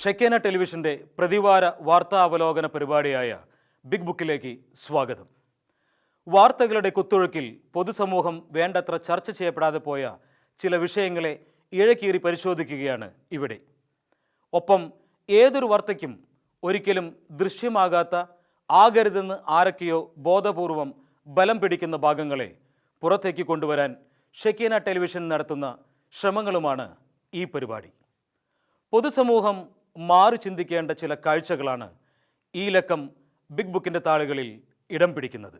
ഷെക്കേന ടെലിവിഷന്റെ പ്രതിവാര വാർത്താ അവലോകന പരിപാടിയായ ബിഗ് ബുക്കിലേക്ക് സ്വാഗതം. വാർത്തകളുടെ കുത്തൊഴുക്കിൽ പൊതുസമൂഹം വേണ്ടത്ര ചർച്ച ചെയ്യപ്പെടാതെ പോയ ചില വിഷയങ്ങളെ ഇഴക്കീറി പരിശോധിക്കുകയാണ് ഇവിടെ. ഒപ്പം ഏതൊരു വാർത്തയ്ക്കും ഒരിക്കലും ദൃശ്യമാകാത്ത ആകരുതെന്ന് ആരൊക്കെയോ ബോധപൂർവം ബലം പിടിക്കുന്ന ഭാഗങ്ങളെ പുറത്തേക്ക് കൊണ്ടുവരാൻ ഷെക്കീന ടെലിവിഷൻ നടത്തുന്ന ശ്രമങ്ങളുമാണ് ഈ പരിപാടി. പൊതുസമൂഹം മാറി ചിന്തിക്കേണ്ട ചില കാഴ്ചകളാണ് ഈ ലക്കം ബിഗ് ബുക്കിന്റെ താളുകളിൽ ഇടം പിടിക്കുന്നത്.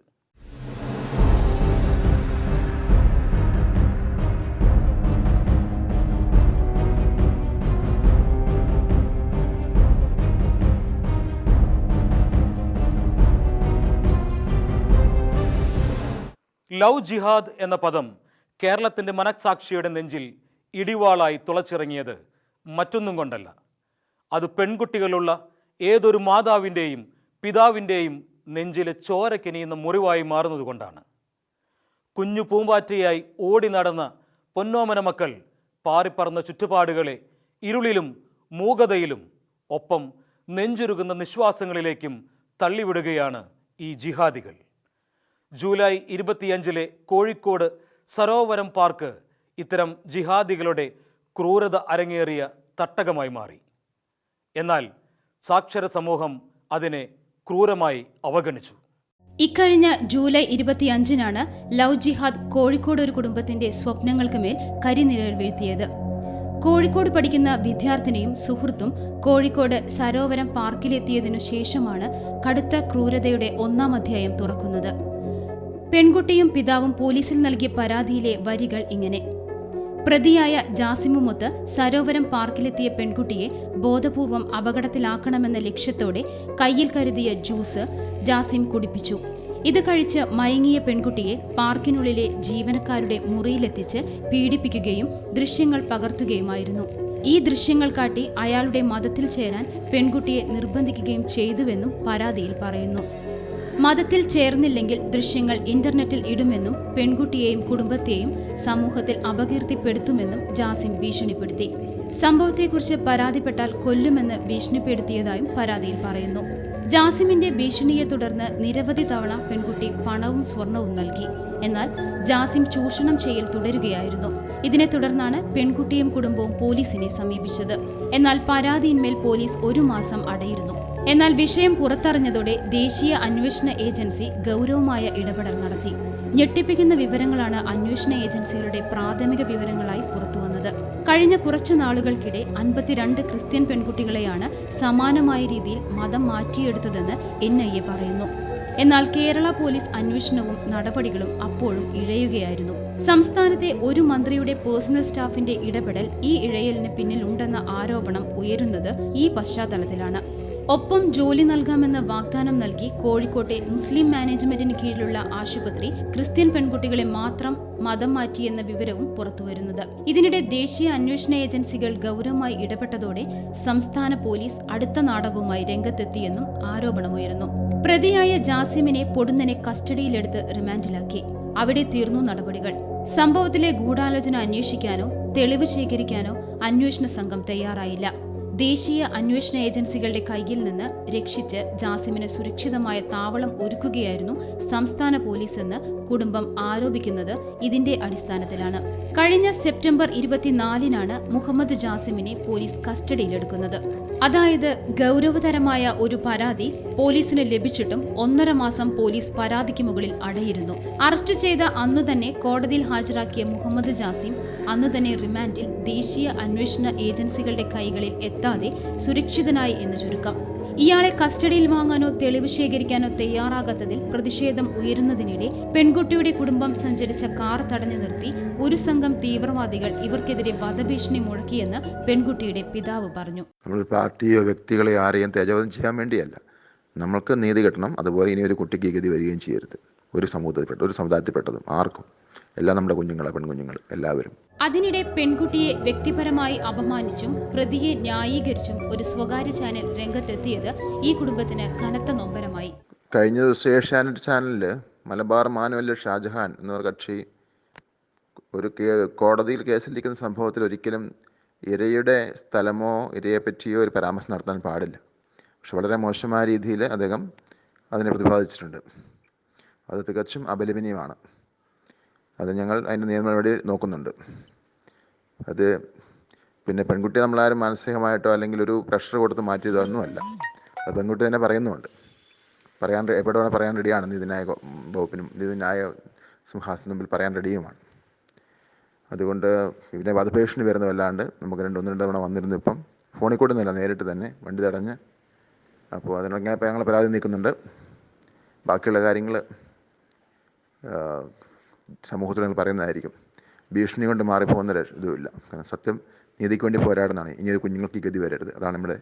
ലവ് ജിഹാദ് എന്ന പദം കേരളത്തിന്റെ മനസാക്ഷിയുടെ നെഞ്ചിൽ ഇടിവാളായി തുളച്ചിറങ്ങിയത് മറ്റൊന്നും കൊണ്ടല്ല. അത് പെൺകുട്ടികളുള്ള ഏതൊരു മാതാവിന്റെയും പിതാവിന്റെയും നെഞ്ചിലെ ചോരക്കിനിയുന്ന മുറിവായി മാറുന്നതുകൊണ്ടാണ് കുഞ്ഞു പൂമ്പാറ്റയായി ഓടി നടന്ന പൊന്നോമന മക്കൾ പാറിപ്പറന്ന ചുറ്റുപാടുകളെ ഇരുളിലും മൂകതയിലും ഒപ്പം നെഞ്ചുരുകുന്ന നിശ്വാസങ്ങളിലേക്കും തള്ളിവിടുകയാണ് ഈ ജിഹാദികൾ. ജൂലൈ ഇരുപത്തിയഞ്ചിലെ കോഴിക്കോട് സരോവരം പാർക്ക് ഇത്തരം ജിഹാദികളുടെ ക്രൂരത അരങ്ങേറിയ തട്ടകമായി മാറി. എന്നാൽ സാക്ഷര സമൂഹം അതിനെ ക്രൂരമായി അവഗണിച്ചു. ഇക്കഴിഞ്ഞ ജൂലൈ ഇരുപത്തിയഞ്ചിനാണ് ലവ് ജിഹാദ് കോഴിക്കോട് ഒരു കുടുംബത്തിന്റെ സ്വപ്നങ്ങൾക്ക് മേൽ കരിനിഴൽ വീഴ്ത്തിയത്. കോഴിക്കോട് പഠിക്കുന്ന വിദ്യാർത്ഥിനിയും സുഹൃത്തും കോഴിക്കോട് സരോവരം പാർക്കിലെത്തിയതിനു ശേഷമാണ് കടുത്ത ക്രൂരതയുടെ ഒന്നാം അധ്യായം തുറക്കുന്നത്. പെൺകുട്ടിയും പിതാവും പോലീസിൽ നൽകിയ പരാതിയിലെ വരികൾ ഇങ്ങനെ. പ്രതിയായ ജാസിമുമൊത്ത് സരോവരം പാർക്കിലെത്തിയ പെൺകുട്ടിയെ ബോധപൂർവം അപകടത്തിലാക്കണമെന്ന ലക്ഷ്യത്തോടെ കയ്യിൽ കരുതിയ ജ്യൂസ് ജാസിം കുടിപ്പിച്ചു. ഇത് കഴിച്ച് മയങ്ങിയ പെൺകുട്ടിയെ പാർക്കിനുള്ളിലെ ജീവനക്കാരുടെ മുറിയിലെത്തിച്ച് പീഡിപ്പിക്കുകയും ദൃശ്യങ്ങൾ പകർത്തുകയുമായിരുന്നു. ഈ ദൃശ്യങ്ങൾ കാട്ടി അയാളുടെ മതത്തിൽ ചേരാൻ പെൺകുട്ടിയെ നിർബന്ധിക്കുകയും ചെയ്തുവെന്നും പരാതിയിൽ പറയുന്നു. മതത്തിൽ ചേർന്നില്ലെങ്കിൽ ദൃശ്യങ്ങൾ ഇന്റർനെറ്റിൽ ഇടുമെന്നും പെൺകുട്ടിയെയും കുടുംബത്തെയും സമൂഹത്തിൽ അപകീർത്തിപ്പെടുത്തുമെന്നും ജാസിം ഭീഷണിപ്പെടുത്തി. സംഭവത്തെക്കുറിച്ച് പരാതിപ്പെട്ടാൽ കൊല്ലുമെന്ന് ഭീഷണിപ്പെടുത്തിയതായും പരാതിയിൽ പറയുന്നു. ജാസിമിന്റെ ഭീഷണിയെ തുടർന്ന് നിരവധി തവണ പെൺകുട്ടി പണവും സ്വർണവും നൽകി. എന്നാൽ ജാസിം ചൂഷണം ചെയ്യൽ തുടരുകയായിരുന്നു. ഇതിനെ തുടർന്നാണ് പെൺകുട്ടിയും കുടുംബവും പോലീസിനെ സമീപിച്ചത്. എന്നാൽ പരാതിയിന്മേൽ പോലീസ് ഒരു മാസം അടയിരുന്നു. എന്നാൽ വിഷയം പുറത്തറിഞ്ഞതോടെ ദേശീയ അന്വേഷണ ഏജൻസി ഗൗരവമായ ഇടപെടൽ നടത്തി. ഞെട്ടിപ്പിക്കുന്ന വിവരങ്ങളാണ് അന്വേഷണ ഏജൻസികളുടെ പ്രാഥമിക വിവരങ്ങളായി പുറത്തുവന്നത്. കഴിഞ്ഞ കുറച്ചു നാളുകൾക്കിടെ അൻപത്തിരണ്ട് ക്രിസ്ത്യൻ പെൺകുട്ടികളെയാണ് സമാനമായ രീതിയിൽ മതം മാറ്റിയെടുത്തതെന്ന് എൻ ഐ എ പറയുന്നു. എന്നാൽ കേരള പോലീസ് അന്വേഷണവും നടപടികളും അപ്പോഴും ഇഴയുകയായിരുന്നു. സംസ്ഥാനത്തെ ഒരു മന്ത്രിയുടെ പേഴ്സണൽ സ്റ്റാഫിന്റെ ഇടപെടൽ ഈ ഇഴയലിന് പിന്നിലുണ്ടെന്ന ആരോപണം ഉയരുന്നത് ഈ പശ്ചാത്തലത്തിലാണ്. ഒപ്പം ജോലി നൽകാമെന്ന വാഗ്ദാനം നൽകി കോഴിക്കോട്ടെ മുസ്ലിം മാനേജ്മെന്റിന് കീഴിലുള്ള ആശുപത്രി ക്രിസ്ത്യൻ പെൺകുട്ടികളെ മാത്രം മതം മാറ്റിയെന്ന വിവരവും പുറത്തുവരുന്നത്. ഇതിനിടെ ദേശീയ അന്വേഷണ ഏജൻസികൾ ഗൗരവമായി ഇടപെട്ടതോടെ സംസ്ഥാന പോലീസ് അടുത്ത നാടകവുമായി രംഗത്തെത്തിയെന്നും ആരോപണമുയരുന്നു. പ്രതിയായ ജാസിമിനെ പൊടുന്നനെ കസ്റ്റഡിയിലെടുത്ത് റിമാൻഡിലാക്കി. അവിടെ തീർന്നു നടപടികൾ. സംഭവത്തിലെ ഗൂഢാലോചന അന്വേഷിക്കാനോ തെളിവ് ശേഖരിക്കാനോ അന്വേഷണ സംഘം തയ്യാറായില്ല. ദേശീയ അന്വേഷണ ഏജൻസികളുടെ കയ്യിൽ നിന്ന് രക്ഷിച്ച് ജാസിമിന് സുരക്ഷിതമായ താവളം ഒരുക്കുകയായിരുന്നു സംസ്ഥാന പോലീസ് എന്ന് കുടുംബം ആരോപിക്കുന്നത് ഇതിന്റെ അടിസ്ഥാനത്തിലാണ്. കഴിഞ്ഞ സെപ്റ്റംബർ ഇരുപത്തിനാലിനാണ് മുഹമ്മദ് ജാസിമിനെ പോലീസ് കസ്റ്റഡിയിലെടുക്കുന്നത്. അതായത് ഗൗരവതരമായ ഒരു പരാതി പോലീസിന് ലഭിച്ചിട്ടും ഒന്നര മാസം പോലീസ് പരാതിക്ക് മുകളിൽ അടയിരുന്നു. അറസ്റ്റ് ചെയ്ത അന്നു തന്നെ കോടതിയിൽ ഹാജരാക്കിയ മുഹമ്മദ് ജാസിം അന്നു തന്നെ റിമാൻഡിൽ ദേശീയ അന്വേഷണ ഏജൻസികളുടെ കൈകളിൽ എത്താതെ സുരക്ഷിതനായി എന്ന് ചുരുക്കം. ഇയാളെ കസ്റ്റഡിയിൽ വാങ്ങാനോ തെളിവ് ശേഖരിക്കാനോ തയ്യാറാകാത്തതിൽ പ്രതിഷേധം ഉയരുന്നതിനിടെ പെൺകുട്ടിയുടെ കുടുംബം സഞ്ചരിച്ച കാർ തടഞ്ഞു നിർത്തി ഒരു സംഘം തീവ്രവാദികൾ ഇവർക്കെതിരെ വധഭീഷണി മുഴക്കിയെന്ന് പെൺകുട്ടിയുടെ പിതാവ് പറഞ്ഞു. നമ്മൾ പാർട്ടിയോ വ്യക്തികളെ ആരെയും തേജോധം ചെയ്യാൻ വേണ്ടിയല്ല. നമ്മൾക്ക് നീതി കിട്ടണം. അതുപോലെ ഇനി ഒരു കുട്ടിക്ക് ഗതി വരികയും ചെയ്യരുത്. ഒരു സമൂഹത്തിൽപ്പെട്ട ഒരു സമുദായത്തിൽപ്പെട്ടതും ആർക്കും. എല്ലാം നമ്മുടെ കുഞ്ഞുങ്ങളെ പെൺകുഞ്ഞുങ്ങൾ എല്ലാവരും. അതിനിടെ പെൺകുട്ടിയെ വ്യക്തിപരമായി അപമാനിച്ചും പ്രതിയെ ന്യായീകരിച്ചും ഒരു സ്വകാര്യ ചാനൽ രംഗത്തെത്തിയത് ഈ കുടുംബത്തിന് കനത്ത നൊമ്പരമായി. കഴിഞ്ഞ ദിവസം ഏഷ്യാനെറ്റ് ചാനലിൽ മലബാർ മാനുവൽ ഷാജഹാൻ എന്ന കക്ഷി ഒരു കോടതിയിൽ കേസിലിരിക്കുന്ന സംഭവത്തിൽ ഒരിക്കലും ഇരയുടെ സ്ഥലമോ ഇരയെ പറ്റിയോ ഒരു പരാമർശം നടത്താൻ പാടില്ല. പക്ഷെ വളരെ മോശമായ രീതിയിൽ അദ്ദേഹം അതിനെ പ്രതിപാദിച്ചിട്ടുണ്ട്. അത് തികച്ചും അപലപനീയമാണ്. അത് ഞങ്ങൾ അതിന്റെ നിയമ നടപടി നോക്കുന്നുണ്ട്. അത് പിന്നെ പെൺകുട്ടി നമ്മളാരും മാനസികമായിട്ടോ അല്ലെങ്കിൽ ഒരു പ്രഷർ കൊടുത്ത് മാറ്റിയതോ ഒന്നുമല്ല അത് പെൺകുട്ടി തന്നെ പറയുന്നുമുണ്ട്. പറയാൻ എവിടെ വേണം പറയാൻ റെഡിയാണ്. നീതിന്യായ ഗോ- വകുപ്പിനും നീതിന്യായ സിംഹാസനം മുമ്പിൽ പറയാൻ റെഡിയുമാണ്. അതുകൊണ്ട് പിന്നെ വധഭീഷണി വരുന്നതല്ലാണ്ട് നമുക്ക് രണ്ട് ഒന്ന് രണ്ട് തവണ വന്നിരുന്നു ഇപ്പം. ഫോണിൽ കൂടെ നേരിട്ട് തന്നെ വണ്ടി തടഞ്ഞ്. അപ്പോൾ അതിനൊക്കെ ഞങ്ങൾ പരാതി നീക്കുന്നുണ്ട്. ബാക്കിയുള്ള കാര്യങ്ങൾ സമൂഹത്തിൽ നിങ്ങൾ പറയുന്നതായിരിക്കും. ഭീഷണി കൊണ്ട് മാറിപ്പോകുന്ന ഇതുമില്ല. കാരണം സത്യം നീതിക്ക് വേണ്ടി പോരാടുന്നതാണ്. ഇനി ഒരു കുഞ്ഞുങ്ങൾക്ക് ഗതി വരരുത്. അതാണ് നമ്മുടെ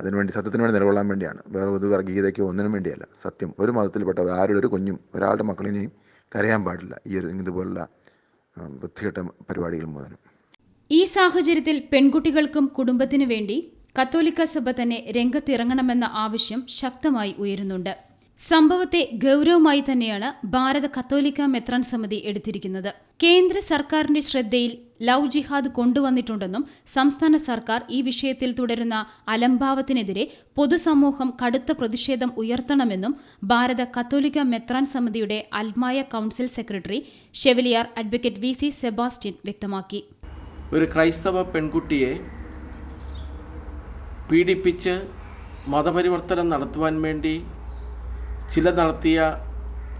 അതിനുവേണ്ടി സത്യത്തിന് വേണ്ടി നിലകൊള്ളാൻ വേണ്ടിയാണ്. വേറെ ഒരു വർഗീയതയ്ക്കോ ഒന്നിനും വേണ്ടിയല്ല. സത്യം ഒരു മതത്തിൽപ്പെട്ട ആരുടെ ഒരു കുഞ്ഞും ഒരാളുടെ മക്കളിനെയും കരയാൻ പാടില്ല. ഈ ഒരു ഇതുപോലുള്ള വൃത്തികെട്ട പരിപാടികൾ മുതലും ഈ സാഹചര്യത്തിൽ പെൺകുട്ടികൾക്കും കുടുംബത്തിനു വേണ്ടി കത്തോലിക്ക സഭ തന്നെ രംഗത്തിറങ്ങണമെന്ന ആവശ്യം ശക്തമായി ഉയരുന്നുണ്ട്. സംഭവത്തെ ഗൗരവമായി തന്നെയാണ് ഭാരത കത്തോലിക്ക മെത്രാൻ സമിതി എടുത്തിരിക്കുന്നത്. കേന്ദ്ര സർക്കാരിന്റെ ശ്രദ്ധയിൽ ലവ് ജിഹാദ് കൊണ്ടുവന്നിട്ടുണ്ടെന്നും സംസ്ഥാന സർക്കാർ ഈ വിഷയത്തിൽ തുടരുന്ന അലംഭാവത്തിനെതിരെ പൊതുസമൂഹം കടുത്ത പ്രതിഷേധം ഉയർത്തണമെന്നും ഭാരത കത്തോലിക്ക മെത്രാൻ സമിതിയുടെ അൽമായ council secretary chevalier advocate V C Sebastian വ്യക്തമാക്കി. ഒരു ക്രൈസ്തവ പെൺകുട്ടിയെ പീഡിപ്പിച്ച് മതപരിവർത്തനം നടത്തുവാൻ വേണ്ടി ചില നടത്തിയ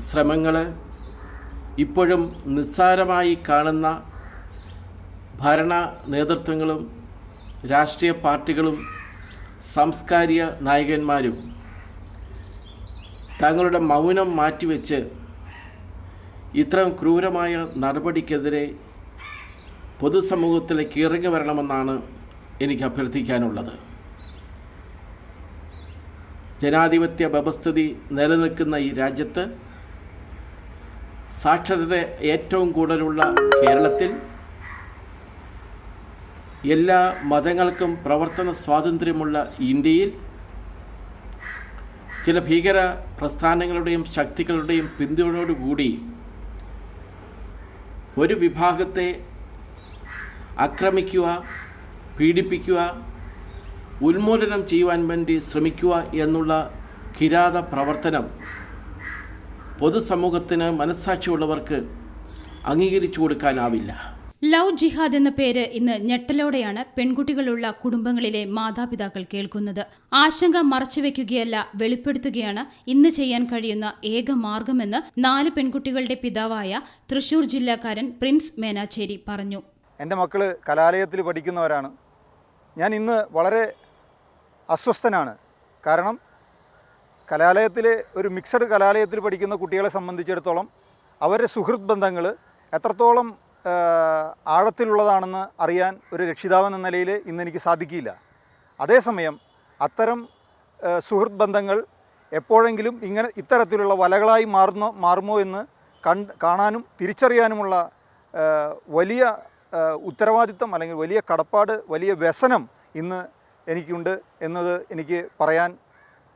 ശ്രമങ്ങൾ ഇപ്പോഴും നിസ്സാരമായി കാണുന്ന ഭരണ നേതൃത്വങ്ങളും രാഷ്ട്രീയ പാർട്ടികളും സാംസ്കാരിക നായകന്മാരും തങ്ങളുടെ മൗനം മാറ്റിവെച്ച് ഇത്തരം ക്രൂരമായ നടപടിക്കെതിരെ പൊതുസമൂഹത്തിലേക്ക് ഇറങ്ങി വരണമെന്നാണ് എനിക്ക് അഭ്യർത്ഥിക്കാനുള്ളത്. ജനാധിപത്യ വ്യവസ്ഥിതി നിലനിൽക്കുന്ന ഈ രാജ്യത്ത് സാക്ഷരത ഏറ്റവും കൂടുതലുള്ള കേരളത്തിൽ എല്ലാ മതങ്ങൾക്കും പ്രവർത്തന സ്വാതന്ത്ര്യമുള്ള ഇന്ത്യയിൽ ചില ഭീകര പ്രസ്ഥാനങ്ങളുടെയും ശക്തികളുടെയും പിന്തുണയോടുകൂടി ഒരു വിഭാഗത്തെ ആക്രമിക്കുക പീഡിപ്പിക്കുക ഉന്മൂലനം ചെയ്യുവാൻ വേണ്ടി ശ്രമിക്കുക എന്നുള്ള കിരാത പ്രവർത്തനം പൊതുസമൂഹത്തിന് മനസ്സാക്ഷിയുള്ളവർക്ക് അംഗീകരിച്ചു കൊടുക്കാനാവില്ല. ലവ് ജിഹാദ് എന്ന പേര് ഇന്ന് ഞെട്ടലോടെയാണ് പെൺകുട്ടികളുള്ള കുടുംബങ്ങളിലെ മാതാപിതാക്കൾ കേൾക്കുന്നത്. ആശങ്ക മറച്ചുവെക്കുകയല്ല വെളിപ്പെടുത്തുകയാണ് ഇന്ന് ചെയ്യാൻ കഴിയുന്ന ഏക മാർഗമെന്ന് നാല് പെൺകുട്ടികളുടെ പിതാവായ തൃശൂർ ജില്ലാക്കാരൻ പ്രിൻസ് മേനാച്ചേരി പറഞ്ഞു. എന്റെ മക്കൾ കലാലയത്തിൽ പഠിക്കുന്നവരാണ്. ഞാൻ ഇന്ന് വളരെ അസ്വസ്ഥനാണ്. കാരണം കലാലയത്തിൽ ഒരു മിക്സഡ് കലാലയത്തിൽ പഠിക്കുന്ന കുട്ടികളെ സംബന്ധിച്ചിടത്തോളം അവരുടെ സുഹൃത്ത് ബന്ധങ്ങൾ എത്രത്തോളം ആഴത്തിലുള്ളതാണെന്ന് അറിയാൻ ഒരു രക്ഷിതാവെന്ന നിലയിൽ ഇന്നെനിക്ക് സാധിക്കില്ല അതേസമയം അത്തരം സുഹൃത്ത് ബന്ധങ്ങൾ എപ്പോഴെങ്കിലും ഇങ്ങനെ ഇത്തരത്തിലുള്ള വലകളായി മാറുന്നോ മാറുമോ എന്ന് കാണാനും തിരിച്ചറിയാനുമുള്ള വലിയ ഉത്തരവാദിത്തം അല്ലെങ്കിൽ വലിയ കടപ്പാട് വലിയ വ്യസനം ഇന്ന് എനിക്കുണ്ട് എന്നത് എനിക്ക് പറയാൻ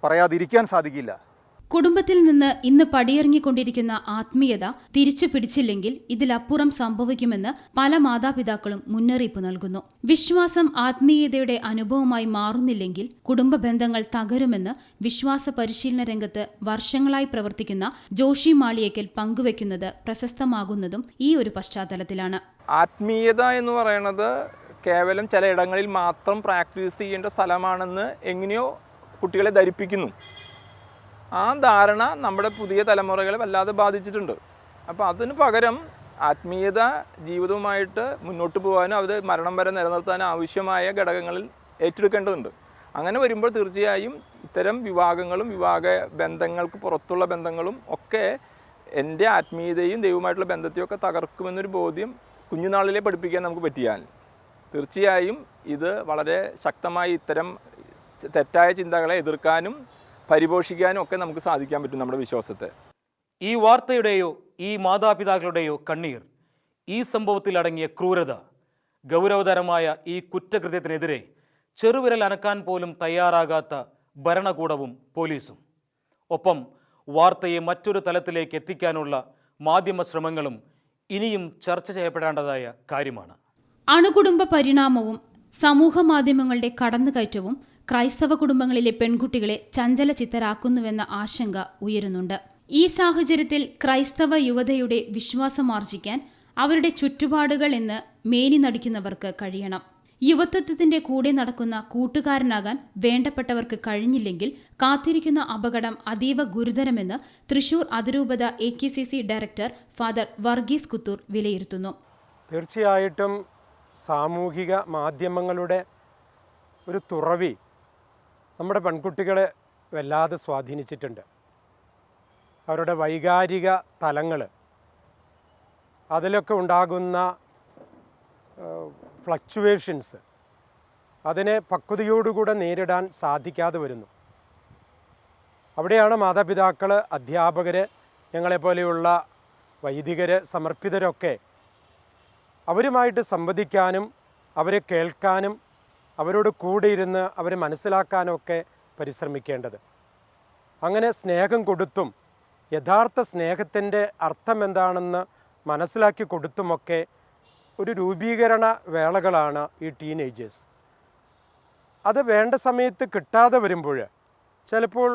പറയാതിരിക്കാൻ സാധിക്കില്ല. കുടുംബത്തിൽ നിന്ന് ഇന്ന് പടിയിറങ്ങിക്കൊണ്ടിരിക്കുന്ന ആത്മീയത തിരിച്ചു പിടിച്ചില്ലെങ്കിൽ ഇതിലപ്പുറം സംഭവിക്കുമെന്ന് പല മാതാപിതാക്കളും മുന്നറിയിപ്പ് നൽകുന്നു. വിശ്വാസം ആത്മീയതയുടെ അനുഭവമായി മാറുന്നില്ലെങ്കിൽ കുടുംബ ബന്ധങ്ങൾ തകരുമെന്ന് വിശ്വാസ പരിശീലന രംഗത്ത് വർഷങ്ങളായി പ്രവർത്തിക്കുന്ന ജോഷി മാളിയേക്കൽ പങ്കുവെക്കുന്നത് പ്രശസ്തമാകുന്നതും ഈ ഒരു പശ്ചാത്തലത്തിലാണ്. ആത്മീയത എന്ന് പറയുന്നത് കേവലം ചില ഇടങ്ങളിൽ മാത്രം പ്രാക്ടീസ് ചെയ്യേണ്ട സ്ഥലമാണെന്ന് എങ്ങനെയോ കുട്ടികളെ ധരിപ്പിക്കുന്നു. ആ ധാരണ നമ്മുടെ പുതിയ തലമുറകളെ വല്ലാതെ ബാധിച്ചിട്ടുണ്ട്. അപ്പോൾ അതിന് പകരം ആത്മീയത ജീവിതവുമായിട്ട് മുന്നോട്ട് പോകാനും അത് മരണം വരെ നിലനിർത്താനും ആവശ്യമായ ഘടകങ്ങളിൽ ഏറ്റെടുക്കേണ്ടതുണ്ട്. അങ്ങനെ വരുമ്പോൾ തീർച്ചയായും ഇത്തരം വിവാഹങ്ങളും വിവാഹ ബന്ധങ്ങൾക്ക് പുറത്തുള്ള ബന്ധങ്ങളും ഒക്കെ എന്റെ ആത്മീയതയും ദൈവമായിട്ടുള്ള ബന്ധത്തെയും ഒക്കെ തകർക്കുമെന്നൊരു ബോധ്യം കുഞ്ഞുനാളിലെ പഠിപ്പിക്കാൻ നമുക്ക് പറ്റിയാൽ. തീർച്ചയായും ഇത് വളരെ ശക്തമായി ഇത്തരം തെറ്റായ ചിന്തകളെ എതിർക്കാനും പരിപോഷിക്കാനും ഒക്കെ നമുക്ക് സാധിക്കാൻ പറ്റും നമ്മുടെ വിശ്വാസത്തെ. ഈ വാർത്തയുടെയോ ഈ മാതാപിതാക്കളുടെയോ കണ്ണീർ ഈ സംഭവത്തിൽ അടങ്ങിയ ക്രൂരത ഗൗരവതരമായ ഈ കുറ്റകൃത്യത്തിനെതിരെ ചെറുവിരൽ അനക്കാൻ പോലും തയ്യാറാകാത്ത ഭരണകൂടവും പോലീസും. ഒപ്പം വാർത്തയെ മറ്റൊരു തലത്തിലേക്ക് എത്തിക്കാനുള്ള മാധ്യമ ശ്രമങ്ങളും ഇനിയും ചർച്ച ചെയ്യപ്പെടേണ്ടതായ കാര്യമാണ്. അണുകുടുംബ പരിണാമവും സമൂഹ മാധ്യമങ്ങളുടെ കടന്നുകയറ്റവും ക്രൈസ്തവ കുടുംബങ്ങളിലെ പെൺകുട്ടികളെ ചഞ്ചല ചിത്തരാക്കുന്നുവെന്ന ആശങ്ക ഉയരുന്നുണ്ട്. ഈ സാഹചര്യത്തിൽ ക്രൈസ്തവ യുവതയുടെ വിശ്വാസമാർജിക്കാൻ അവരുടെ ചുറ്റുപാടുകൾ എന്ന് മേനി നടിക്കുന്നവർക്ക് കഴിയണം. യുവത്വത്തിന്റെ കൂടെ നടക്കുന്ന കൂട്ടുകാരനാകാൻ വേണ്ടപ്പെട്ടവർക്ക് കഴിഞ്ഞില്ലെങ്കിൽ കാത്തിരിക്കുന്ന അപകടം അതീവ ഗുരുതരമെന്ന് തൃശൂർ അതിരൂപത A K C C director father Varghese Kuthur വിലയിരുത്തുന്നു. തീർച്ചയായിട്ടും സാമൂഹിക മാധ്യമങ്ങളുടെ ഒരു തുറവി നമ്മുടെ പെൺകുട്ടികളെ വല്ലാതെ സ്വാധീനിച്ചിട്ടുണ്ട്. അവരുടെ വൈകാരിക തലങ്ങൾ അതിലൊക്കെ ഉണ്ടാകുന്ന ഫ്ലക്ച്വേഷൻസ് അതിനെ പക്വതയോടുകൂടെ നേരിടാൻ സാധിക്കാതെ വരുന്നു. അവിടെയാണ് മാതാപിതാക്കൾ അധ്യാപകർ ഞങ്ങളെപ്പോലെയുള്ള വൈദികർ സമർപ്പിതരൊക്കെ അവരുമായിട്ട് സംവദിക്കാനും അവരെ കേൾക്കാനും അവരോട് കൂടെ ഇരുന്ന് അവരെ മനസ്സിലാക്കാനൊക്കെ പരിശ്രമിക്കേണ്ടത്. അങ്ങനെ സ്നേഹം കൊടുത്തും യഥാർത്ഥ സ്നേഹത്തിന്റെ അർത്ഥം എന്താണെന്ന് മനസ്സിലാക്കി കൊടുത്തുമൊക്കെ ഒരു രൂപീകരണ വേളകളാണ് ഈ ടീനേജേഴ്സ്. അത് വേണ്ട സമയത്ത് കിട്ടാതെ വരുമ്പോൾ ചിലപ്പോൾ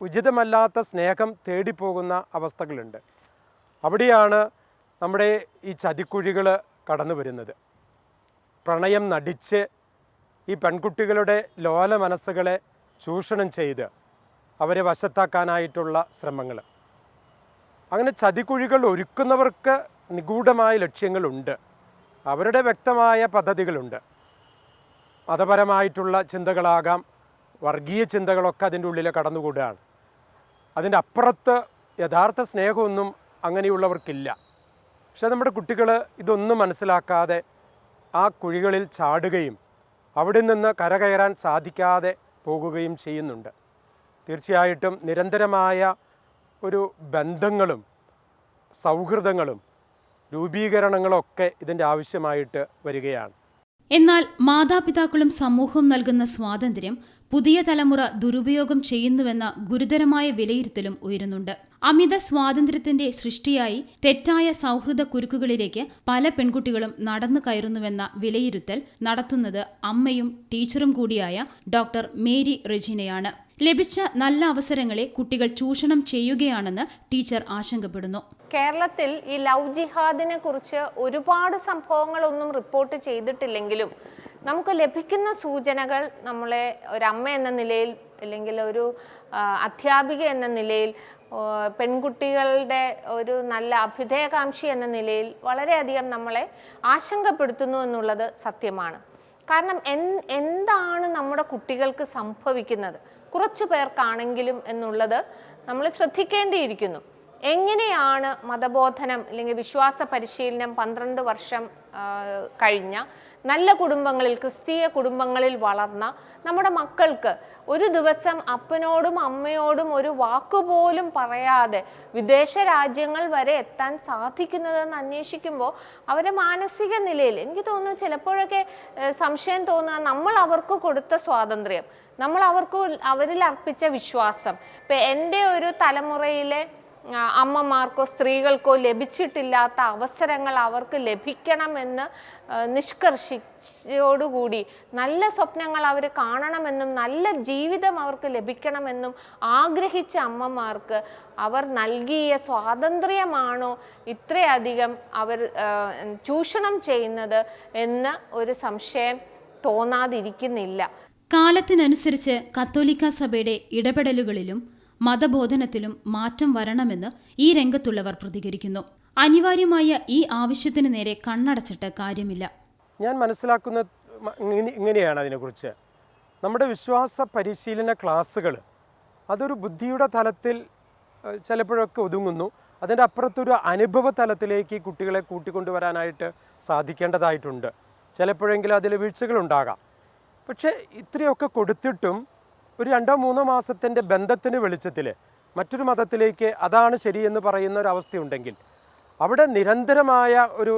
ഉചിതമല്ലാത്ത സ്നേഹം തേടിപ്പോകുന്ന അവസ്ഥകളുണ്ട്. അവിടെയാണ് നമ്മുടെ ഈ ചതിക്കുഴികൾ കടന്നു വരുന്നത്. പ്രണയം നടിച്ച് ഈ പെൺകുട്ടികളുടെ ലോല മനസ്സുകളെ ചൂഷണം ചെയ്ത് അവരെ വശത്താക്കാനായിട്ടുള്ള ശ്രമങ്ങൾ അങ്ങനെ ചതിക്കുഴികൾ ഒരുക്കുന്നവർക്ക് നിഗൂഢമായ ലക്ഷ്യങ്ങളുണ്ട്. അവരുടെ വ്യക്തമായ പദ്ധതികളുണ്ട്. മതപരമായിട്ടുള്ള ചിന്തകളാകാം വർഗീയ ചിന്തകളൊക്കെ അതിന്റെ ഉള്ളിൽ കടന്നുകൂടുകയാണ് അതിന്റെ അപ്പുറത്ത് യഥാർത്ഥ സ്നേഹമൊന്നും അങ്ങനെയുള്ളവർക്കില്ല. പക്ഷെ നമ്മുടെ കുട്ടികൾ ഇതൊന്നും മനസ്സിലാക്കാതെ ആ കുഴികളിൽ ചാടുകയും അവിടെ നിന്ന് കരകയറാൻ സാധിക്കാതെ പോകുകയും ചെയ്യുന്നുണ്ട്. തീർച്ചയായിട്ടും നിരന്തരമായ ഒരു ബന്ധങ്ങളും സൗഹൃദങ്ങളും രൂപീകരണങ്ങളൊക്കെ ഇതിന്റെ ആവശ്യമായിട്ട് വരികയാണ്. എന്നാൽ മാതാപിതാക്കളും സമൂഹവും നൽകുന്ന സ്വാതന്ത്ര്യം പുതിയ തലമുറ ദുരുപയോഗം ചെയ്യുന്നുവെന്ന ഗുരുതരമായ വിലയിരുത്തലും ഉയരുന്നുണ്ട്. അമിത സ്വാതന്ത്ര്യത്തിന്റെ സൃഷ്ടിയായി തെറ്റായ സൗഹൃദ കുരുക്കുകളിലേക്ക് പല പെൺകുട്ടികളും നടന്നു കയറുന്നുവെന്ന വിലയിരുത്തൽ നടത്തുന്നത് അമ്മയും ടീച്ചറും കൂടിയായ ഡോക്ടർ മേരി റെജിനയാണ്. ലഭിച്ച നല്ല അവസരങ്ങളെ കുട്ടികൾ ചൂഷണം ചെയ്യുകയാണെന്ന് ടീച്ചർ ആശങ്കപ്പെടുന്നു. കേരളത്തിൽ ഈ ലവ് ജിഹാദിനെ കുറിച്ച് ഒരുപാട് സംഭവങ്ങളൊന്നും റിപ്പോർട്ട് ചെയ്തിട്ടില്ലെങ്കിലും നമുക്ക് ലഭിക്കുന്ന സൂചനകൾ നമ്മളെ ഒരമ്മ എന്ന നിലയിൽ അല്ലെങ്കിൽ ഒരു അധ്യാപിക എന്ന നിലയിൽ പെൺകുട്ടികളുടെ ഒരു നല്ല അഭ്യുദയകാംക്ഷി എന്ന നിലയിൽ വളരെയധികം നമ്മളെ ആശങ്കപ്പെടുത്തുന്നു എന്നുള്ളത് സത്യമാണ്. കാരണം എൻ എന്താണ് നമ്മുടെ കുട്ടികൾക്ക് സംഭവിക്കുന്നത്? കുറച്ചു പേർക്കാണെങ്കിലും എന്നുള്ളത് നമ്മൾ ശ്രദ്ധിക്കേണ്ടിയിരിക്കുന്നു. എങ്ങനെയാണ് മതബോധനം അല്ലെങ്കിൽ വിശ്വാസ പരിശീലനം പന്ത്രണ്ട് വർഷം കഴിഞ്ഞ നല്ല കുടുംബങ്ങളിൽ ക്രിസ്തീയ കുടുംബങ്ങളിൽ വളർന്ന നമ്മുടെ മക്കൾക്ക് ഒരു ദിവസം അപ്പനോടും അമ്മയോടും ഒരു വാക്കുപോലും പറയാതെ വിദേശ രാജ്യങ്ങൾ വരെ എത്താൻ സാധിക്കുന്നതെന്ന് അന്വേഷിക്കുമ്പോൾ അവരെ മാനസിക നിലയിൽ എനിക്ക് തോന്നുന്നു ചിലപ്പോഴൊക്കെ സംശയം തോന്നുക നമ്മൾ അവർക്ക് കൊടുത്ത സ്വാതന്ത്ര്യം നമ്മൾ അവർക്ക് അവരിൽ അർപ്പിച്ച വിശ്വാസം. ഇപ്പം എന്റെ ഒരു തലമുറയിലെ അമ്മമാർക്കോ സ്ത്രീകൾക്കോ ലഭിച്ചിട്ടില്ലാത്ത അവസരങ്ങൾ അവർക്ക് ലഭിക്കണമെന്ന് നിഷ്കർഷിച്ചോടുകൂടി നല്ല സ്വപ്നങ്ങൾ അവർ കാണണമെന്നും നല്ല ജീവിതം അവർക്ക് ലഭിക്കണമെന്നും ആഗ്രഹിച്ച അമ്മമാർക്ക് അവർ നൽകിയ സ്വാതന്ത്ര്യമാണോ ഇത്രയധികം അവർ ചൂഷണം ചെയ്യുന്നത് എന്ന് ഒരു സംശയം തോന്നാതിരിക്കുന്നില്ല. കാലത്തിനനുസരിച്ച് കത്തോലിക്ക സഭയുടെ ഇടപെടലുകളിലും മതബോധനത്തിലും മാറ്റം വരണമെന്ന് ഈ രംഗത്തുള്ളവർ പ്രതികരിക്കുന്നു. അനിവാര്യമായ ഈ ആവശ്യത്തിന് നേരെ കണ്ണടച്ചിട്ട് കാര്യമില്ല. ഞാൻ മനസ്സിലാക്കുന്ന ഇങ്ങനെയാണ് അതിനെക്കുറിച്ച്. നമ്മുടെ വിശ്വാസ പരിശീലന ക്ലാസ്സുകൾ അതൊരു ബുദ്ധിയുടെ തലത്തിൽ ചിലപ്പോഴൊക്കെ ഒതുങ്ങുന്നു. അതിന്റെ അപ്പുറത്തൊരു അനുഭവ തലത്തിലേക്ക് കുട്ടികളെ കൂട്ടിക്കൊണ്ടുവരാനായിട്ട് സാധിക്കേണ്ടതായിട്ടുണ്ട്. ചിലപ്പോഴെങ്കിലും അതിൽ വീഴ്ചകളുണ്ടാകാം. പക്ഷേ ഇത്രയൊക്കെ കൊടുത്തിട്ടും ഒരു രണ്ടോ മൂന്നോ മാസത്തിന്റെ ബന്ധത്തിന് വെളിച്ചത്തിൽ മറ്റൊരു മതത്തിലേക്ക് അതാണ് ശരിയെന്ന് പറയുന്ന ഒരു അവസ്ഥയുണ്ടെങ്കിൽ അവിടെ നിരന്തരമായ ഒരു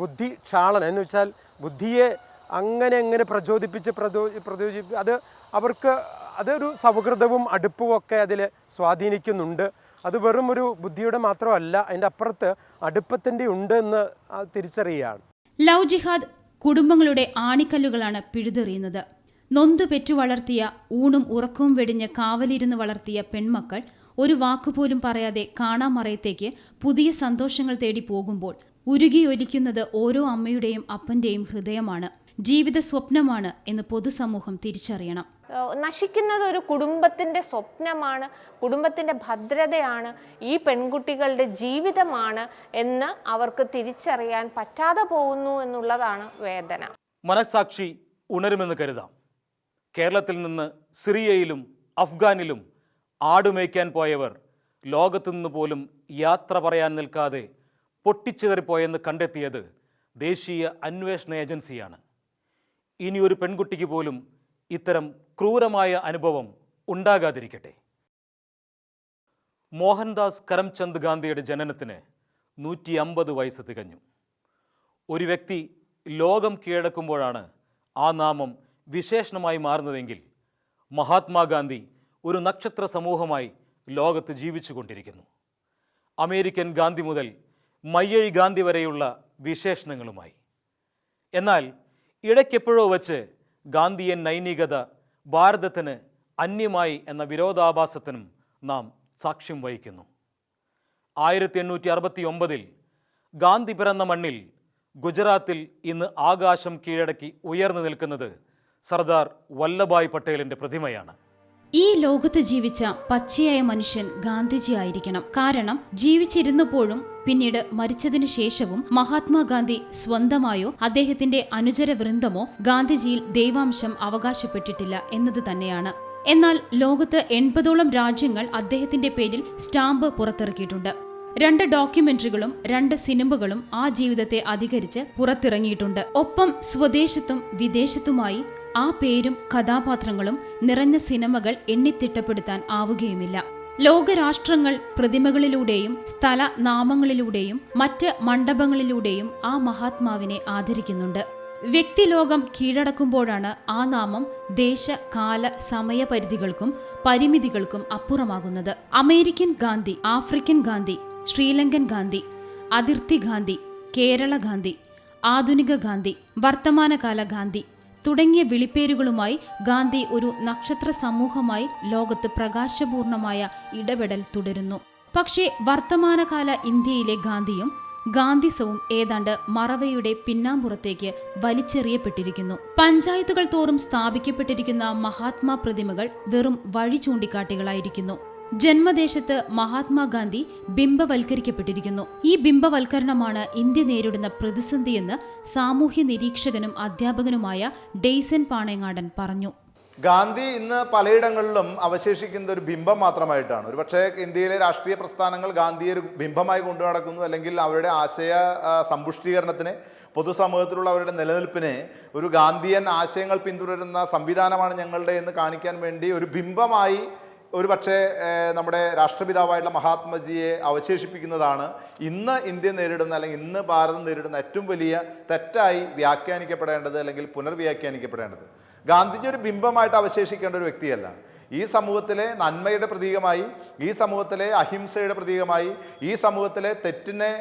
ബുദ്ധി ക്ഷാളനം എന്ന് വെച്ചാൽ ബുദ്ധിയെ അങ്ങനെ എങ്ങനെ പ്രചോദിപ്പിച്ച് പ്രചോ പ്രചോദിപ്പി അത് അവർക്ക് അതൊരു സൗഹൃദവും അടുപ്പും ഒക്കെ അതിൽ സ്വാധീനിക്കുന്നുണ്ട്. അത് വെറും ഒരു ബുദ്ധിയുടെ മാത്രമല്ല അതിന്റെ അപ്പുറത്ത് അടുപ്പത്തിന്റെ ഉണ്ട് എന്ന് തിരിച്ചറിയുകയാണ്. ലവ് ജിഹാദ് കുടുംബങ്ങളുടെ ആണിക്കല്ലുകളാണ് പിഴുതെറിയുന്നത്. നൊന്തു പെറ്റു വളർത്തിയ ഊണും ഉറക്കവും വെടിഞ്ഞ് കാവലിരുന്ന് വളർത്തിയ പെൺമക്കൾ ഒരു വാക്കുപോലും പറയാതെ കാണാമറയത്തേക്ക് പുതിയ സന്തോഷങ്ങൾ തേടി പോകുമ്പോൾ ഉരുകിയൊലിക്കുന്നത് ഓരോ അമ്മയുടെയും അപ്പന്റെയും ഹൃദയമാണ്. ജീവിത സ്വപ്നമാണ് എന്ന് പൊതുസമൂഹം തിരിച്ചറിയണം. നശിക്കുന്നത് ഒരു കുടുംബത്തിന്റെ സ്വപ്നമാണ് കുടുംബത്തിന്റെ ഭദ്രതയാണ് ഈ പെൺകുട്ടികളുടെ ജീവിതമാണ് എന്ന് അവർക്ക് തിരിച്ചറിയാൻ പറ്റാതെ പോകുന്നു എന്നുള്ളതാണ് വേദന. മനസാക്ഷി ഉണരുമെന്ന് കരുതാം. കേരളത്തിൽ നിന്ന് സിറിയയിലും അഫ്ഗാനിലും ആടുമേയ്ക്കാൻ പോയവർ ലോകത്തു നിന്ന് പോലും യാത്ര പറയാൻ നിൽക്കാതെ പൊട്ടിച്ചിതറിപ്പോയെന്ന് കണ്ടെത്തിയത് ദേശീയ അന്വേഷണ ഏജൻസിയാണ്. ഇനിയൊരു പെൺകുട്ടിക്ക് പോലും ഇത്തരം ക്രൂരമായ അനുഭവം ഉണ്ടാകാതിരിക്കട്ടെ. മോഹൻദാസ് കരംചന്ദ് ഗാന്ധിയുടെ ജനനത്തിന് നൂറ്റി അമ്പത് വയസ്സ് തികഞ്ഞു. ഒരു വ്യക്തി ലോകം കീഴടക്കുമ്പോഴാണ് ആ നാമം വിശേഷണമായി മാറുന്നതെങ്കിൽ മഹാത്മാഗാന്ധി ഒരു നക്ഷത്ര സമൂഹമായി ലോകത്ത് ജീവിച്ചുകൊണ്ടിരിക്കുന്നു. അമേരിക്കൻ ഗാന്ധി മുതൽ മയ്യഴി ഗാന്ധി വരെയുള്ള വിശേഷണങ്ങളുമായി. എന്നാൽ ഇടയ്ക്കെപ്പോഴോ വച്ച് ഗാന്ധിയൻ നൈനികത ഭാരതത്തിന് അന്യമായി എന്ന വിരോധാഭാസത്തിനും നാം സാക്ഷ്യം വഹിക്കുന്നു. ആയിരത്തി എണ്ണൂറ്റി അറുപത്തി ഒമ്പതിൽ ഗാന്ധി പിറന്ന മണ്ണിൽ ഗുജറാത്തിൽ ഇന്ന് ആകാശം കീഴടക്കി ഉയർന്നു നിൽക്കുന്നത് സർദാർ വല്ലഭായ് പട്ടേലിന്റെ പ്രതിമയാണ്. ഈ ലോകത്ത് ജീവിച്ച പച്ചയായ മനുഷ്യൻ ഗാന്ധിജി ആയിരിക്കണം. കാരണം ജീവിച്ചിരുന്നപ്പോഴും പിന്നീട് മരിച്ചതിനു ശേഷവും മഹാത്മാഗാന്ധി സ്വന്തമായോ അദ്ദേഹത്തിന്റെ അനുചര വൃന്ദമോ ഗാന്ധിജിയിൽ ദൈവാംശം അവകാശപ്പെട്ടിട്ടില്ല എന്നത് തന്നെയാണ്. എന്നാൽ ലോകത്ത് എൺപതോളം രാജ്യങ്ങൾ അദ്ദേഹത്തിന്റെ പേരിൽ സ്റ്റാമ്പ് പുറത്തിറക്കിയിട്ടുണ്ട്. രണ്ട് ഡോക്യുമെന്ററികളും രണ്ട് സിനിമകളും ആ ജീവിതത്തെ അധികരിച്ച് പുറത്തിറങ്ങിയിട്ടുണ്ട്. ഒപ്പം സ്വദേശത്തും വിദേശത്തുമായി ആ പേരും കഥാപാത്രങ്ങളും നിറഞ്ഞ സിനിമകൾ എണ്ണിത്തിട്ടപ്പെടുത്താൻ ആവുകയുമില്ല. ലോകരാഷ്ട്രങ്ങൾ പ്രതിമകളിലൂടെയും സ്ഥല നാമങ്ങളിലൂടെയും മറ്റ് മണ്ഡപങ്ങളിലൂടെയും ആ മഹാത്മാവിനെ ആദരിക്കുന്നുണ്ട്. വ്യക്തിലോകം കീഴടക്കുമ്പോഴാണ് ആ നാമം ദേശ കാല സമയപരിധികൾക്കും പരിമിതികൾക്കും അപ്പുറമാകുന്നത്. അമേരിക്കൻ ഗാന്ധി ആഫ്രിക്കൻ ഗാന്ധി ശ്രീലങ്കൻ ഗാന്ധി അതിർത്തി ഗാന്ധി കേരള ഗാന്ധി ആധുനിക ഗാന്ധി വർത്തമാനകാല ഗാന്ധി തുടങ്ങിയ വിളിപ്പേരുകളുമായി ഗാന്ധി ഒരു നക്ഷത്ര സമൂഹമായി ലോകത്ത് പ്രകാശപൂർണമായ ഇടപെടൽ തുടരുന്നു. പക്ഷേ വർത്തമാനകാല ഇന്ത്യയിലെ ഗാന്ധിയും ഗാന്ധിസവും ഏതാണ്ട് മറവയുടെ പിന്നാമ്പുറത്തേക്ക് വലിച്ചെറിയപ്പെട്ടിരിക്കുന്നു. പഞ്ചായത്തുകൾ തോറും സ്ഥാപിക്കപ്പെട്ടിരിക്കുന്ന മഹാത്മാ പ്രതിമകൾ വെറും വഴി ചൂണ്ടിക്കാട്ടികളായിരിക്കുന്നു. ജന്മദേശത്ത് മഹാത്മാഗാന്ധി ബിംബവൽക്കരിക്കപ്പെട്ടിരിക്കുന്നു. ഈ ബിംബവൽക്കരണമാണ് ഇന്ത്യ നേരിടുന്ന പ്രതിസന്ധിയെന്ന് സാമൂഹ്യ നിരീക്ഷകനും അധ്യാപകനുമായ ഡെയ്സൻ പാണേങ്ങാടൻ പറഞ്ഞു. ഗാന്ധി ഇന്ന് പലയിടങ്ങളിലും അവശേഷിക്കുന്ന ഒരു ബിംബം മാത്രമായിട്ടാണ്. ഒരു പക്ഷേ ഇന്ത്യയിലെ രാഷ്ട്രീയ പ്രസ്ഥാനങ്ങൾ ഗാന്ധിയെ ഒരു ബിംബമായി കൊണ്ടു നടക്കുന്നു. അല്ലെങ്കിൽ അവരുടെ ആശയ സമ്പുഷ്ടീകരണത്തിന് പൊതുസമൂഹത്തിലുള്ള അവരുടെ നിലനിൽപ്പിനെ ഒരു ഗാന്ധിയൻ ആശയങ്ങൾ പിന്തുടരുന്ന സംവിധാനമാണ് ഞങ്ങളുടെ എന്ന് കാണിക്കാൻ വേണ്ടി ഒരു ബിംബമായി ഒരു പക്ഷേ നമ്മുടെ രാഷ്ട്രപിതാവായിട്ടുള്ള മഹാത്മജിയെ അവശേഷിപ്പിക്കുന്നതാണ് ഇന്ന് ഇന്ത്യ നേരിടുന്ന അല്ലെങ്കിൽ ഇന്ന് ഭാരതം നേരിടുന്ന ഏറ്റവും വലിയ തെറ്റായി വ്യാഖ്യാനിക്കപ്പെടേണ്ടത് അല്ലെങ്കിൽ പുനർവ്യാഖ്യാനിക്കപ്പെടേണ്ടത്. ഗാന്ധിജി ഒരു ബിംബമായിട്ട് അവശേഷിക്കേണ്ട ഒരു വ്യക്തിയല്ല. ഈ സമൂഹത്തിലെ നന്മയുടെ പ്രതീകമായി ഈ സമൂഹത്തിലെ അഹിംസയുടെ പ്രതീകമായി ഈ സമൂഹത്തിലെ തെറ്റിനെ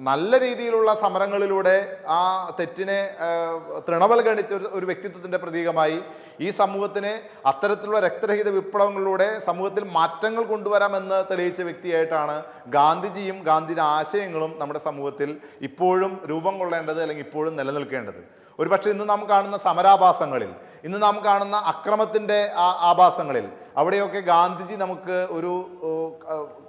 നല്ല രീതിയിലുള്ള സമരങ്ങളിലൂടെ ആ തെറ്റിനെ തൃണവൽ ഗണിച്ച ഒരു വ്യക്തിത്വത്തിന്റെ പ്രതീകമായി ഈ സമൂഹത്തിന് അത്തരത്തിലുള്ള രക്തരഹിത വിപ്ലവങ്ങളിലൂടെ സമൂഹത്തിൽ മാറ്റങ്ങൾ കൊണ്ടുവരാമെന്ന് തെളിയിച്ച വ്യക്തിയായിട്ടാണ് ഗാന്ധിജിയും ഗാന്ധിയുടെ ആശയങ്ങളും നമ്മുടെ സമൂഹത്തിൽ ഇപ്പോഴും രൂപം കൊള്ളേണ്ടത് അല്ലെങ്കിൽ ഇപ്പോഴും നിലനിൽക്കേണ്ടത്. ഒരുപക്ഷെ ഇന്ന് നാം കാണുന്ന സമരാഭാസങ്ങളിൽ ഇന്ന് നാം കാണുന്ന അക്രമത്തിന്റെ ആഭാസങ്ങളിൽ അവിടെയൊക്കെ ഗാന്ധിജി നമുക്ക് ഒരു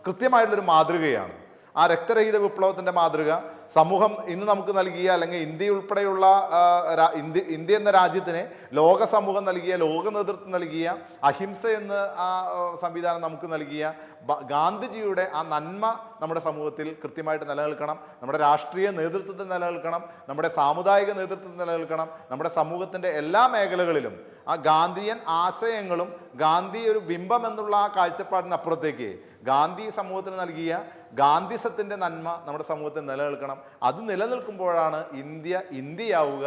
കൃത്യമായിട്ടുള്ളൊരു മാതൃകയാണ്. ആ രക്തരഹിത വിപ്ലവത്തിന്റെ മാതൃക സമൂഹം ഇന്ന് നമുക്ക് നൽകിയ അല്ലെങ്കിൽ ഇന്ത്യ ഉൾപ്പെടെയുള്ള ഇന്ത്യ ഇന്ത്യ എന്ന രാജ്യത്തിന് ലോക സമൂഹം നൽകിയ ലോക നേതൃത്വം നൽകിയ അഹിംസ എന്ന് ആ സംവിധാനം നമുക്ക് നൽകിയ ഗാന്ധിജിയുടെ ആ നന്മ നമ്മുടെ സമൂഹത്തിൽ കൃത്യമായിട്ട് നിലനിൽക്കണം. നമ്മുടെ രാഷ്ട്രീയ നേതൃത്വത്തിൽ നിലനിൽക്കണം. നമ്മുടെ സാമുദായിക നേതൃത്വത്തിൽ നിലനിൽക്കണം. നമ്മുടെ സമൂഹത്തിന്റെ എല്ലാ മേഖലകളിലും ആ ഗാന്ധിയൻ ആശയങ്ങളും ഗാന്ധി ഒരു ബിംബം എന്നുള്ള ആ കാഴ്ചപ്പാടിനപ്പുറത്തേക്ക് ഗാന്ധി സമൂഹത്തിന് നൽകിയ ഗാന്ധിസത്തിന്റെ നന്മ നമ്മുടെ സമൂഹത്തിൽ നിലനിൽക്കണം. അത് നിലനിൽക്കുമ്പോഴാണ് ഇന്ത്യ ഇന്ത്യയാവുക.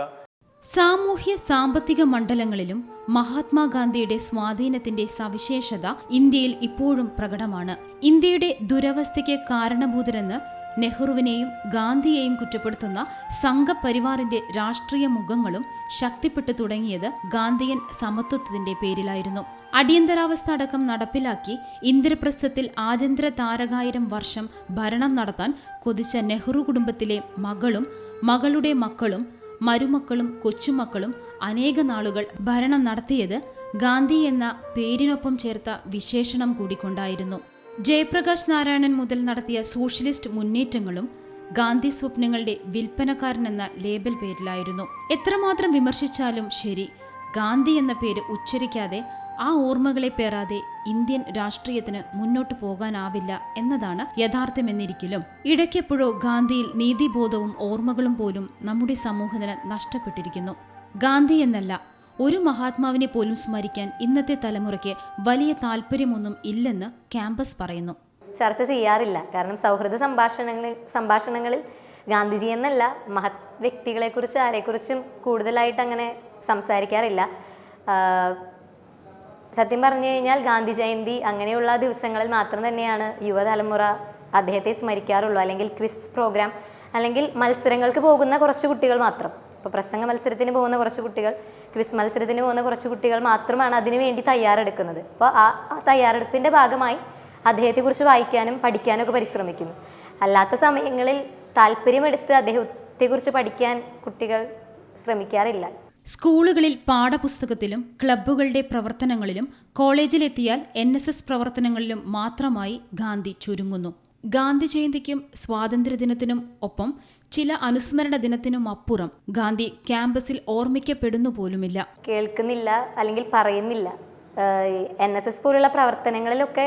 സാമൂഹ്യ സാമ്പത്തിക മണ്ഡലങ്ങളിലും മഹാത്മാഗാന്ധിയുടെ സ്വാധീനത്തിന്റെ സവിശേഷത ഇന്ത്യയിൽ ഇപ്പോഴും പ്രകടമാണ്. ഇന്ത്യയുടെ ദുരവസ്ഥയ്ക്ക് കാരണഭൂതരെന്ന് നെഹ്റുവിനെയും ഗാന്ധിയെയും കുറ്റപ്പെടുത്തുന്ന സംഘപരിവാറിന്റെ രാഷ്ട്രീയ മുഖങ്ങളും ശക്തിപ്പെട്ടു തുടങ്ങിയത് ഗാന്ധിയൻ സമത്വത്തിന്റെ പേരിലായിരുന്നു. അടിയന്തരാവസ്ഥ അടക്കം നടപ്പിലാക്കി ഇന്ദ്രപ്രസ്ഥത്തിൽ ആചന്ദ്ര താരകായിരം വർഷം ഭരണം നടത്താൻ കൊതിച്ച നെഹ്റു കുടുംബത്തിലെ മകളും മകളുടെ മക്കളും മരുമക്കളും കൊച്ചുമക്കളും അനേക നാളുകൾ ഭരണം നടത്തിയത് ഗാന്ധി എന്ന പേരിനൊപ്പം ചേർത്ത വിശേഷണം കൂടിക്കൊണ്ടായിരുന്നു. ജയപ്രകാശ് നാരായണൻ മുതൽ നടത്തിയ സോഷ്യലിസ്റ്റ് മുന്നേറ്റങ്ങളും ഗാന്ധി സ്വപ്നങ്ങളുടെ വിൽപ്പനക്കാരൻ എന്ന ലേബൽ പേരിലായിരുന്നു. എത്രമാത്രം വിമർശിച്ചാലും ശരി ഗാന്ധി എന്ന പേര് ഉച്ചരിക്കാതെ ആ ഓർമ്മകളെ പേറാതെ ഇന്ത്യൻ രാഷ്ട്രീയത്തിന് മുന്നോട്ടു പോകാനാവില്ല എന്നതാണ് യഥാർത്ഥമെന്നിരിക്കലും. ഇടയ്ക്കെപ്പോഴോ ഗാന്ധിയിൽ നീതിബോധവും ഓർമ്മകളും പോലും നമ്മുടെ സമൂഹത്തിന് നഷ്ടപ്പെട്ടിരിക്കുന്നു. ഗാന്ധി എന്നല്ല ഒരു മഹാത്മാവിനെ പോലും സ്മരിക്കാൻ ഇന്നത്തെ തലമുറയ്ക്ക് വലിയ താല്പര്യമൊന്നും ഇല്ലെന്ന് ക്യാമ്പസ് പറയുന്നു. ചർച്ച ചെയ്യാറില്ല. കാരണം സൗഹൃദ സംഭാഷണങ്ങളിൽ സംഭാഷണങ്ങളിൽ ഗാന്ധിജി എന്നല്ല മഹത് വ്യക്തികളെക്കുറിച്ച് ആരെക്കുറിച്ചും കൂടുതലായിട്ട് അങ്ങനെ സംസാരിക്കാറില്ല. സത്യം പറഞ്ഞു കഴിഞ്ഞാൽ ഗാന്ധി ജയന്തി അങ്ങനെയുള്ള ദിവസങ്ങളിൽ മാത്രം തന്നെയാണ് യുവതലമുറ അദ്ദേഹത്തെ സ്മരിക്കാറുള്ളൂ. അല്ലെങ്കിൽ ക്വിസ് പ്രോഗ്രാം അല്ലെങ്കിൽ മത്സരങ്ങൾക്ക് പോകുന്ന കുറച്ച് കുട്ടികൾ മാത്രം. ഇപ്പോൾ പ്രസംഗ മത്സരത്തിന് പോകുന്ന കുറച്ച് കുട്ടികൾ ക്വിസ് മത്സരത്തിന് പോകുന്ന കുറച്ച് കുട്ടികൾ മാത്രമാണ് അതിനു വേണ്ടി തയ്യാറെടുക്കുന്നത്. അപ്പോൾ ആ ആ തയ്യാറെടുപ്പിന്റെ ഭാഗമായി അദ്ദേഹത്തെക്കുറിച്ച് വായിക്കാനും പഠിക്കാനൊക്കെ പരിശ്രമിക്കുന്നു. അല്ലാത്ത സമയങ്ങളിൽ താല്പര്യമെടുത്ത് അദ്ദേഹത്തെക്കുറിച്ച് പഠിക്കാൻ കുട്ടികൾ ശ്രമിക്കാറില്ല. സ്കൂളുകളിൽ പാഠപുസ്തകത്തിലും ക്ലബ്ബുകളുടെ പ്രവർത്തനങ്ങളിലും കോളേജിലെത്തിയാൽ എൻ എസ് എസ് പ്രവർത്തനങ്ങളിലും മാത്രമായി ഗാന്ധി ചുരുങ്ങുന്നു. ഗാന്ധി ജയന്തിക്കും സ്വാതന്ത്ര്യദിനത്തിനും ഒപ്പം ചില അനുസ്മരണ ദിനത്തിനും അപ്പുറം ഗാന്ധി ക്യാമ്പസിൽ ഓർമ്മിക്കപ്പെടുന്നു പോലുമില്ല കേൾക്കുന്നില്ല അല്ലെങ്കിൽ പറയുന്നില്ല. എൻ എസ് എസ് പോലുള്ള പ്രവർത്തനങ്ങളിലൊക്കെ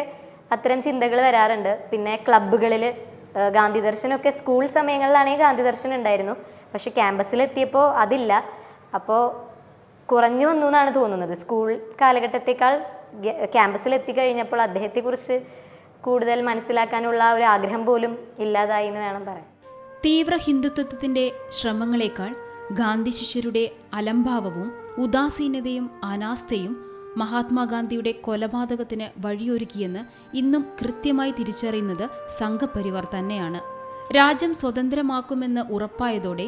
അത്തരം ചിന്തകൾ വരാറുണ്ട്. പിന്നെ ക്ലബ്ബുകളിൽ ഗാന്ധി ദർശനമൊക്കെ സ്കൂൾ സമയങ്ങളിലാണെങ്കിൽ ഗാന്ധി ദർശനം ഉണ്ടായിരുന്നു. പക്ഷെ ക്യാമ്പസിലെത്തിയപ്പോൾ അതില്ല. അപ്പോൾ കുറഞ്ഞു വന്നു എന്നാണ് തോന്നുന്നത്. സ്കൂൾ കാലഘട്ടത്തേക്കാൾ ക്യാമ്പസിൽ എത്തിക്കഴിഞ്ഞപ്പോൾ അദ്ദേഹത്തെക്കുറിച്ച് കൂടുതൽ മനസ്സിലാക്കാനുള്ള ഒരു ആഗ്രഹം പോലും ഇല്ലാതായി എന്ന് വേണം പറയാൻ. തീവ്ര ഹിന്ദുത്വത്തിന്റെ ശ്രമങ്ങളെക്കാൾ ഗാന്ധി ശിഷ്യരുടെ അലംഭാവവും ഉദാസീനതയും അനാസ്ഥയും മഹാത്മാഗാന്ധിയുടെ കൊലപാതകത്തിന് വഴിയൊരുക്കിയെന്ന് ഇന്നും കൃത്യമായി തിരിച്ചറിയുന്നത് സംഘപരിവാർ തന്നെയാണ്. രാജ്യം സ്വതന്ത്രമാക്കുമെന്ന് ഉറപ്പായതോടെ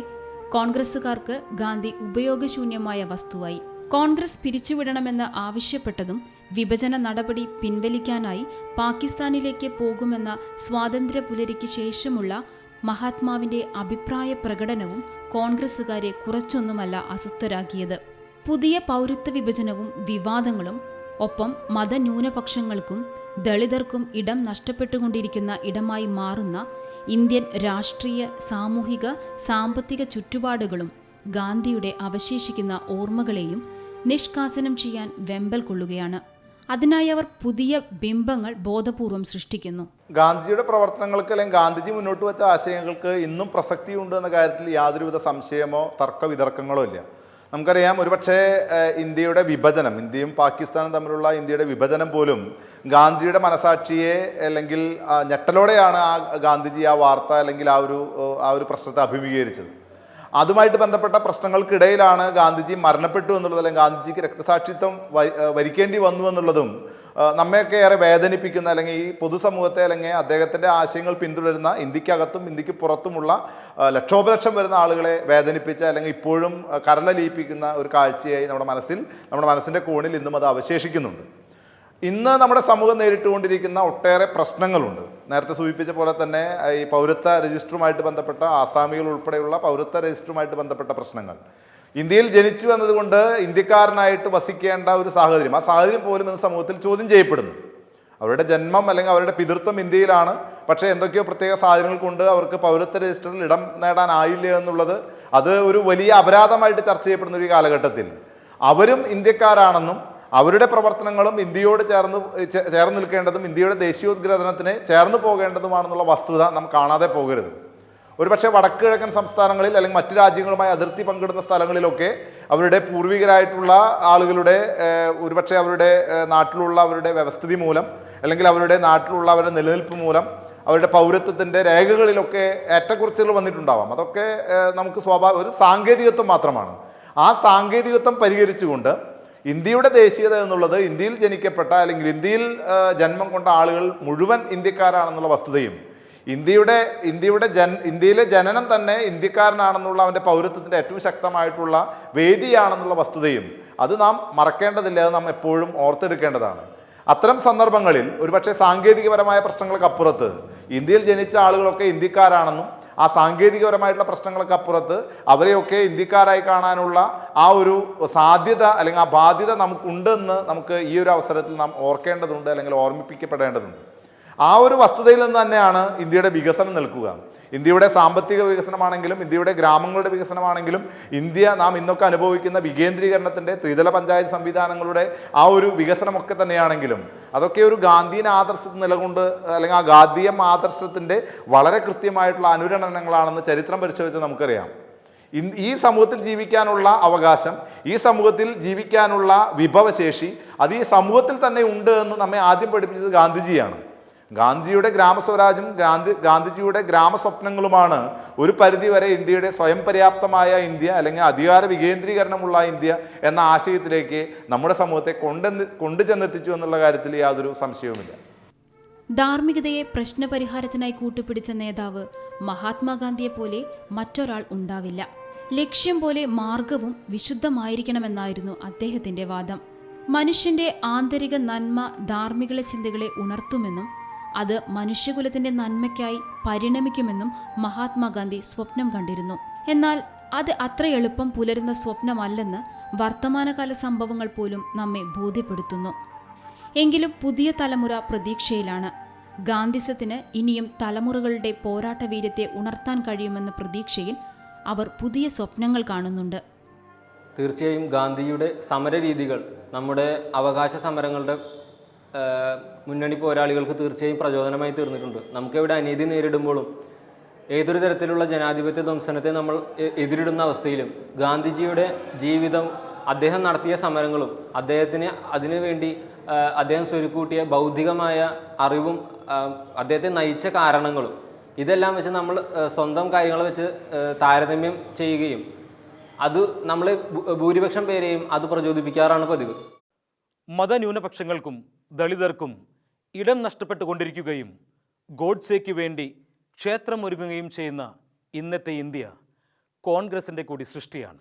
കോൺഗ്രസുകാർക്ക് ഗാന്ധി ഉപയോഗശൂന്യമായ വസ്തുവായി. കോൺഗ്രസ് പിരിച്ചുവിടണമെന്ന് ആവശ്യപ്പെട്ടതും വിഭജന നടപടി പിൻവലിക്കാനായി പാകിസ്ഥാനിലേക്ക് പോകുമെന്ന സ്വാതന്ത്ര്യ പുലരിക്ക് ശേഷമുള്ള മഹാത്മാവിന്റെ അഭിപ്രായ പ്രകടനവും കോൺഗ്രസുകാരെ കുറച്ചൊന്നുമല്ല അസ്വസ്ഥരാക്കിയത്. പുതിയ പൗരത്വ വിഭജനവും വിവാദങ്ങളും ഒപ്പം മതന്യൂനപക്ഷങ്ങൾക്കും ദളിതർക്കും ഇടം നഷ്ടപ്പെട്ടുകൊണ്ടിരിക്കുന്ന ഇടമായി മാറുന്ന ഇന്ത്യൻ രാഷ്ട്രീയ സാമൂഹിക സാമ്പത്തിക ചുറ്റുപാടുകളും ഗാന്ധിയുടെ അവശേഷിക്കുന്ന ഓർമ്മകളെയും നിഷ്കാസനം ചെയ്യാൻ വെമ്പൽ കൊള്ളുകയാണ്. അതിനായി അവർ പുതിയ ബിംബങ്ങൾ ബോധപൂർവം സൃഷ്ടിക്കുന്നു. ഗാന്ധിജിയുടെ പ്രവർത്തനങ്ങൾക്ക് അല്ലെങ്കിൽ ഗാന്ധിജി മുന്നോട്ട് വെച്ച ആശയങ്ങൾക്ക് ഇന്നും പ്രസക്തിയുണ്ട് എന്ന കാര്യത്തിൽ യാതൊരുവിധ സംശയമോ തർക്ക വിതർക്കങ്ങളോ ഇല്ല. നമുക്കറിയാം ഒരുപക്ഷെ ഇന്ത്യയുടെ വിഭജനം ഇന്ത്യയും പാകിസ്ഥാനും തമ്മിലുള്ള ഇന്ത്യയുടെ വിഭജനം പോലും ഗാന്ധിജിയുടെ മനസാക്ഷിയെ അല്ലെങ്കിൽ ഞെട്ടലോടെയാണ് ആ ഗാന്ധിജി ആ വാർത്ത അല്ലെങ്കിൽ ആ ഒരു ആ ഒരു പ്രശ്നത്തെ അഭിമുഖീകരിച്ചത്. അതുമായിട്ട് ബന്ധപ്പെട്ട പ്രശ്നങ്ങൾക്കിടയിലാണ് ഗാന്ധിജി മരണപ്പെട്ടു എന്നുള്ളത് അല്ലെങ്കിൽ ഗാന്ധിജിക്ക് രക്തസാക്ഷിത്വം വരിക്കേണ്ടി വന്നു എന്നുള്ളതും നമ്മയൊക്കെ ഏറെ വേദനിപ്പിക്കുന്ന അല്ലെങ്കിൽ ഈ പൊതുസമൂഹത്തെ അല്ലെങ്കിൽ അദ്ദേഹത്തിന്റെ ആശയങ്ങൾ പിന്തുടരുന്ന ഇന്ത്യക്കകത്തും ഇന്ത്യയ്ക്ക് പുറത്തുമുള്ള ലക്ഷോപലക്ഷം വരുന്ന ആളുകളെ വേദനിപ്പിച്ച അല്ലെങ്കിൽ ഇപ്പോഴും കരളലിയിപ്പിക്കുന്ന ഒരു കാഴ്ചയായി നമ്മുടെ മനസ്സിൽ നമ്മുടെ മനസ്സിന്റെ കോണിൽ ഇന്നും അത് അവശേഷിക്കുന്നുണ്ട്. ഇന്ന് നമ്മുടെ സമൂഹം നേരിട്ടുകൊണ്ടിരിക്കുന്ന ഒട്ടേറെ പ്രശ്നങ്ങളുണ്ട്. നേരത്തെ സൂചിപ്പിച്ച പോലെ തന്നെ ഈ പൗരത്വ രജിസ്റ്ററുമായിട്ട് ബന്ധപ്പെട്ട ആസാമികൾ ഉൾപ്പെടെയുള്ള പൗരത്വ രജിസ്റ്ററുമായിട്ട് ബന്ധപ്പെട്ട പ്രശ്നങ്ങൾ. ഇന്ത്യയിൽ ജനിച്ചു എന്നതുകൊണ്ട് ഇന്ത്യക്കാരനായിട്ട് വസിക്കേണ്ട ഒരു സാഹചര്യം ആ സാഹചര്യം പോലും ഇന്ന് സമൂഹത്തിൽ ചോദ്യം ചെയ്യപ്പെടുന്നു. അവരുടെ ജന്മം അല്ലെങ്കിൽ അവരുടെ പിതൃത്വം ഇന്ത്യയിലാണ്. പക്ഷേ എന്തൊക്കെയോ പ്രത്യേക സാഹചര്യങ്ങൾ കൊണ്ട് അവർക്ക് പൗരത്വ രജിസ്റ്ററിൽ ഇടം നേടാനായില്ല എന്നുള്ളത് അത് ഒരു വലിയ അപരാധമായിട്ട് ചർച്ച ചെയ്യപ്പെടുന്ന ഒരു കാലഘട്ടത്തിൽ. അവരും ഇന്ത്യക്കാരാണെന്നും അവരുടെ പ്രവർത്തനങ്ങളും ഇന്ത്യയോട് ചേർന്ന് ചേർന്ന് നിൽക്കേണ്ടതും ഇന്ത്യയുടെ ദേശീയോദ്ഗ്രഥനത്തിന് ചേർന്ന് പോകേണ്ടതുമാണെന്നുള്ള വസ്തുത നാം കാണാതെ പോകരുത്. ഒരുപക്ഷെ വടക്ക് കിഴക്കൻ സംസ്ഥാനങ്ങളിൽ അല്ലെങ്കിൽ മറ്റു രാജ്യങ്ങളുമായി അതിർത്തി പങ്കിടുന്ന സ്ഥലങ്ങളിലൊക്കെ അവരുടെ പൂർവികരായിട്ടുള്ള ആളുകളുടെ ഒരുപക്ഷെ അവരുടെ നാട്ടിലുള്ള അവരുടെ വ്യവസ്ഥിതി മൂലം അല്ലെങ്കിൽ അവരുടെ നാട്ടിലുള്ള അവരുടെ നിലനിൽപ്പ് മൂലം അവരുടെ പൗരത്വത്തിന്റെ രേഖകളിലൊക്കെ ഏറ്റക്കുറച്ചുകൾ വന്നിട്ടുണ്ടാവാം. അതൊക്കെ നമുക്ക് സ്വാഭാവിക ഒരു സാങ്കേതികത്വം മാത്രമാണ്. ആ സാങ്കേതികത്വം പരിഹരിച്ചുകൊണ്ട് ഇന്ത്യയുടെ ദേശീയത എന്നുള്ളത് ഇന്ത്യയിൽ ജനിക്കപ്പെട്ട അല്ലെങ്കിൽ ഇന്ത്യയിൽ ജന്മം കൊണ്ട ആളുകൾ മുഴുവൻ ഇന്ത്യക്കാരാണെന്നുള്ള വസ്തുതയും ഇന്ത്യയുടെ ഇന്ത്യയുടെ ജൻ ഇന്ത്യയിലെ ജനനം തന്നെ ഇന്ത്യക്കാരനാണെന്നുള്ള അവന്റെ പൗരത്വത്തിന്റെ ഏറ്റവും ശക്തമായിട്ടുള്ള വേദിയാണെന്നുള്ള വസ്തുതയും അത് നാം മറക്കേണ്ടതില്ല അത് നാം എപ്പോഴും ഓർത്തെടുക്കേണ്ടതാണ്. അത്തരം സന്ദർഭങ്ങളിൽ ഒരുപക്ഷെ സാങ്കേതികപരമായ പ്രശ്നങ്ങൾക്കപ്പുറത്ത് ഇന്ത്യയിൽ ജനിച്ച ആളുകളൊക്കെ ഇന്ത്യക്കാരാണെന്നും ആ സാങ്കേതികപരമായിട്ടുള്ള പ്രശ്നങ്ങൾക്ക് അപ്പുറത്ത് അവരെയൊക്കെ ഇന്ത്യക്കാരായി കാണാനുള്ള ആ ഒരു സാധ്യത അല്ലെങ്കിൽ ആ ബാധ്യത നമുക്കുണ്ടെന്ന് നമുക്ക് ഈ ഒരു അവസരത്തിൽ നാം ഓർക്കേണ്ടതുണ്ട് അല്ലെങ്കിൽ ഓർമ്മിപ്പിക്കപ്പെടേണ്ടതുണ്ട്. ആ ഒരു വസ്തുതയിൽ നിന്ന് തന്നെയാണ് ഇന്ത്യയുടെ വികസനം നിൽക്കുക. ഇന്ത്യയുടെ സാമ്പത്തിക വികസനമാണെങ്കിലും ഇന്ത്യയുടെ ഗ്രാമങ്ങളുടെ വികസനമാണെങ്കിലും ഇന്ത്യ നാം ഇന്നൊക്കെ അനുഭവിക്കുന്ന വികേന്ദ്രീകരണത്തിന്റെ ത്രിതല പഞ്ചായത്ത് സംവിധാനങ്ങളുടെ ആ ഒരു വികസനമൊക്കെ തന്നെയാണെങ്കിലും അതൊക്കെ ഒരു ഗാന്ധിയൻ ആദർശത്തിൽ നിലകൊണ്ട് അല്ലെങ്കിൽ ആ ഗാന്ധിയൻ ആദർശത്തിന്റെ വളരെ കൃത്യമായിട്ടുള്ള അനുരണനങ്ങളാണെന്ന് ചരിത്രം പരിശോധിച്ച് നമുക്കറിയാം. ഈ സമൂഹത്തിൽ ജീവിക്കാനുള്ള അവകാശം ഈ സമൂഹത്തിൽ ജീവിക്കാനുള്ള വിഭവശേഷി അത് ഈ സമൂഹത്തിൽ തന്നെ ഉണ്ട് എന്ന് നമ്മെ ആദ്യം പഠിപ്പിച്ചത് ഗാന്ധിജിയാണ്. ഗാന്ധിയുടെ ഗ്രാമസ്വരാജും ഗാന്ധി ഗാന്ധിജിയുടെ ഗ്രാമസ്വപ്നങ്ങളുമാണ് ഒരു പരിധിവരെ ഇന്ത്യയുടെ സ്വയം പര്യാപ്തമായ ഇന്ത്യ അല്ലെങ്കിൽ അധികാര വികേന്ദ്രീകരണമുള്ള ഇന്ത്യ എന്ന ആശയത്തിലേക്ക് നമ്മുടെ സമൂഹത്തെ കൊണ്ടെന്ന് കൊണ്ടുചെന്നെത്തിച്ചു എന്നുള്ള കാര്യത്തിൽ യാതൊരു സംശയവുമില്ല. ധാർമ്മികതയെ പ്രശ്നപരിഹാരത്തിനായി കൂട്ടുപിടിച്ച നേതാവ് മഹാത്മാഗാന്ധിയെ പോലെ മറ്റൊരാൾ ഉണ്ടാവില്ല. ലക്ഷ്യം പോലെ മാർഗവും വിശുദ്ധമായിരിക്കണമെന്നായിരുന്നു അദ്ദേഹത്തിന്റെ വാദം. മനുഷ്യന്റെ ആന്തരിക നന്മ ധാർമ്മിക ചിന്തകളെ ഉണർത്തുമെന്നും അത് മനുഷ്യകുലത്തിന്റെ നന്മയ്ക്കായി പരിണമിക്കുമെന്നും മഹാത്മാഗാന്ധി സ്വപ്നം കണ്ടിരുന്നു. എന്നാൽ അത് അത്ര എളുപ്പം പുലരുന്ന സ്വപ്നമല്ലെന്ന് വർത്തമാനകാല സംഭവങ്ങൾ പോലും നമ്മെ ബോധ്യപ്പെടുത്തുന്നു. എങ്കിലും പുതിയ തലമുറ പ്രതീക്ഷയിലാണ്. ഗാന്ധിസത്തിന് ഇനിയും തലമുറകളുടെ പോരാട്ട വീര്യത്തെ ഉണർത്താൻ കഴിയുമെന്ന പ്രതീക്ഷയിൽ അവർ പുതിയ സ്വപ്നങ്ങൾ കാണുന്നുണ്ട്. തീർച്ചയായും ഗാന്ധിജിയുടെ സമരരീതികൾ നമ്മുടെ അവകാശ സമരങ്ങളുടെ മുന്നണി പോരാളികൾക്ക് തീർച്ചയായും പ്രചോദനമായി തീർന്നിട്ടുണ്ട്. നമുക്കിവിടെ അനീതി നേരിടുമ്പോഴും ഏതൊരു തരത്തിലുള്ള ജനാധിപത്യ ധ്വംസനത്തെ നമ്മൾ എതിരിടുന്ന അവസ്ഥയിലും ഗാന്ധിജിയുടെ ജീവിതം അദ്ദേഹം നടത്തിയ സമരങ്ങളും അദ്ദേഹത്തിന് അതിനുവേണ്ടി അദ്ദേഹം സ്വരുക്കൂട്ടിയ ബൗദ്ധികമായ അറിവും അദ്ദേഹത്തെ നയിച്ച കാരണങ്ങളും ഇതെല്ലാം വെച്ച് നമ്മൾ സ്വന്തം കാര്യങ്ങൾ വെച്ച് താരതമ്യം ചെയ്യുകയും അത് നമ്മളെ ഭൂരിപക്ഷം പേരെയും അത് പ്രചോദിപ്പിക്കാറാണ് പതിവ്. മതന്യൂനപക്ഷങ്ങൾക്കും ദളിതർക്കും ഇടം നഷ്ടപ്പെട്ടുകൊണ്ടിരിക്കുകയും ഗോഡ്സേക്ക് വേണ്ടി ക്ഷേത്രമൊരുങ്ങുകയും ചെയ്യുന്ന ഇന്നത്തെ ഇന്ത്യ കോൺഗ്രസിന്റെ കൂടി സൃഷ്ടിയാണ്.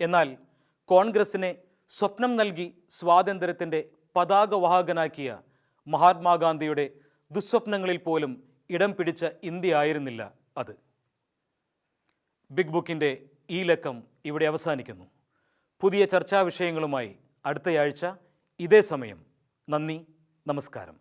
എന്നാൽ കോൺഗ്രസിനെ സ്വപ്നം നൽകി സ്വാതന്ത്ര്യത്തിന്റെ പതാകവാഹകനാക്കിയ മഹാത്മാഗാന്ധിയുടെ ദുസ്വപ്നങ്ങളിൽ പോലും ഇടം പിടിച്ച ഇന്ത്യ ആയിരുന്നില്ല അത്. ബിഗ് ബുക്കിന്റെ ഈ ലക്കം ഇവിടെ അവസാനിക്കുന്നു. പുതിയ ചർച്ചാ വിഷയങ്ങളുമായി അടുത്തയാഴ്ച ഇതേ സമയം. നന്ദി നമസ്കാരം.